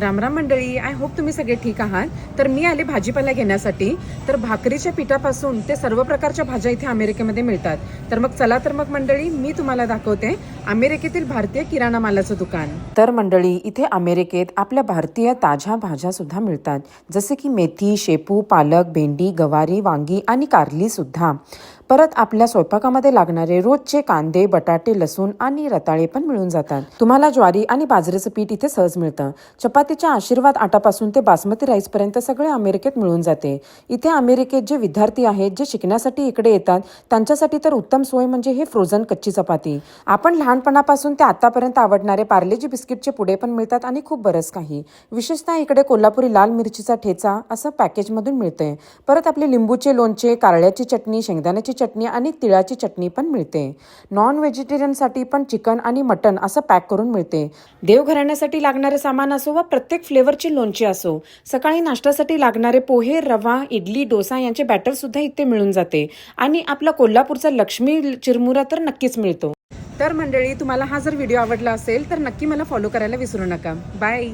रामराम मंडळी I hope तुम्ही सगळे ठीक आहात. तर मी आले भाजीपाला घेण्यासाठी. तर भाकरीच्या पिठापासून ते सर्व प्रकारच्या भाज्या इथे अमेरिकेमध्ये मिळतात. तर मग चला तर मग मंडळी मी तुम्हाला दाखवते. अमेरिकेतील भारतीय किराणा मालाचं दुकान. तर मंडळी इथे अमेरिकेत आपल्या भारतीय ताज्या भाज्या सुद्धा मिळतात. जसे की मेथी शेपू पालक भेंडी गवारी वांगी आणि कारली सुद्धा. परत आपल्या स्वयंपाकामध्ये लागणारे रोजचे कांदे बटाटे लसूण आणि रताळे पण मिळून जातात. तुम्हाला ज्वारी आणि बाजरीचं पीठ इथे सहज मिळतं. चपातीच्या आशीर्वाद आटापासून ते बासमती राईस पर्यंत सगळे अमेरिकेत मिळून जाते. इथे अमेरिकेत जे विद्यार्थी आहेत जे शिकण्यासाठी इकडे येतात त्यांच्यासाठी तर उत्तम सोय म्हणजे हे फ्रोझन कच्ची चपाती. आपण लहान लहानपणापासून ते आतापर्यंत आवडणारे पार्लेजी बिस्किटचे पुढे पण मिळतात आणि खूप बरंच काही. विशेषतः इकडे कोल्हापुरी लाल मिरचीचा ठेचा असं पॅकेजमधून मिळते. परत आपले लिंबूचे लोणचे कारळ्याची चटणी शेंगदाण्याची चटणी आणि तिळाची चटणी पण मिळते. नॉन व्हेजिटेरियनसाठी पण चिकन आणि मटन असं पॅक करून मिळते. देवघराण्यासाठी लागणारे सामान असो वा प्रत्येक फ्लेवरची लोणचे असो सकाळी नाश्त्यासाठी लागणारे पोहे रवा इडली डोसा यांचे बॅटर सुद्धा इथे मिळून जाते. आणि आपला कोल्हापूरचा लक्ष्मी चिरमुरा तर नक्कीच मिळतो. तर मंडळी तुम्हाला हा जर व्हिडिओ आवडला असेल तर नक्की मला फॉलो करायला विसरू नका. बाय